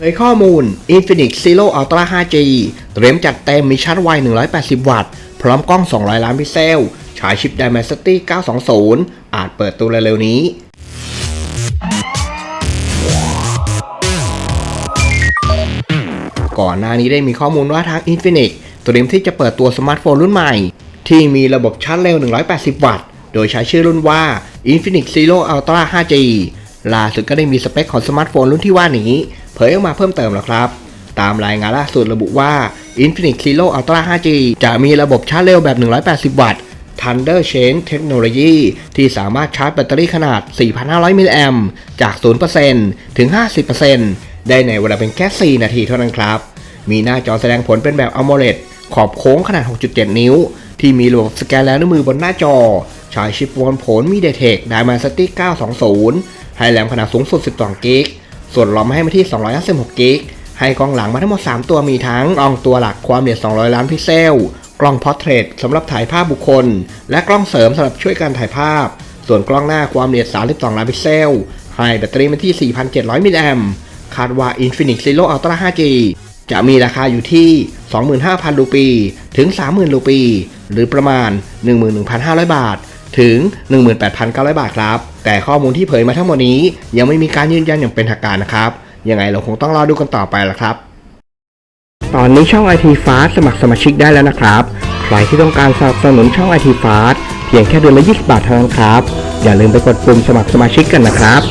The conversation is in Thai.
เผยข้อมูล Infinix Zero Ultra 5G เตรียมจัดเต็มมีชาร์จไว 180 วัตต์ พร้อมกล้อง 200 ล้านพิกเซล ฉายชิป Dimensity 920 อาจเปิดตัวเร็วๆนี้ ก่อนหน้านี้ได้มีข้อมูลว่าทาง Infinix เตรียมที่จะเปิดตัวสมาร์ทโฟนรุ่นใหม่ ที่มีระบบชาร์จเร็ว 180 วัตต์ โดยใช้ชื่อรุ่นว่า Infinix Zero Ultra 5G ล่าสุดก็ได้มีสเปคของสมาร์ทโฟนรุ่นที่ว่านี้ เผยออกมาเพิ่มเติมแล้วครับ ตามรายงานล่าสุดระบุว่า Infinix Zero Ultra 5G จะมีระบบชาร์จเร็วแบบ 180 วัตต์ Thunder Chain Technology ที่สามารถชาร์จแบตเตอรี่ขนาด 4,500 มิลลิแอมจาก 0%ถึง 50%ได้ในเวลาเป็นแค่ 4 นาทีเท่านั้นครับ มีหน้าจอแสดงผลเป็นแบบ AMOLED ขอบโค้งขนาด 6.7 นิ้ว ที่มีระบบสแกนแล้วนิ้วมือบนหน้าจอ ใช้ชิปวอนผล MediaTek Dimensity 920 ให้แรมขนาดสูงสุด 12 กิก ส่วนรอมให้มาที่ 256กิกให้กล้องหลังมาทั้งหมด 3 ตัวมีทั้งกล้องตัวหลักความละเอียด200 ล้านพิกเซล กล้องพอร์เทรตสำหรับถ่ายภาพบุคคล และกล้องเสริมสำหรับช่วยการถ่ายภาพ ส่วนกล้องหน้าความละเอียด32 ล้านพิกเซล ให้แบตเตอรี่มาที่ 4,700 มิลลิแอมป์คาดว่า Infinix Zero Ultra 5G จะมีราคาอยู่ที่ 25,000 รูปี ถึง 30,000 รูปี หรือประมาณ 11,500 บาท ถึง 18,900 บาทครับ แต่ข้อมูลที่เผยมาทั้งหมดนี้ยังไม่มีการยืนยันอย่างเป็นทางการนะครับยังไงเราคงต้องรอดูกันต่อไปละครับ ตอนนี้ช่อง IT Fast สมัครสมาชิกได้แล้วนะครับ ใครที่ต้องการสนับสนุนช่อง IT Fast เพียงแค่เดือนละ 20 บาทเท่านั้นครับ อย่าลืมไปกดปุ่มสมัครสมาชิกกันนะครับ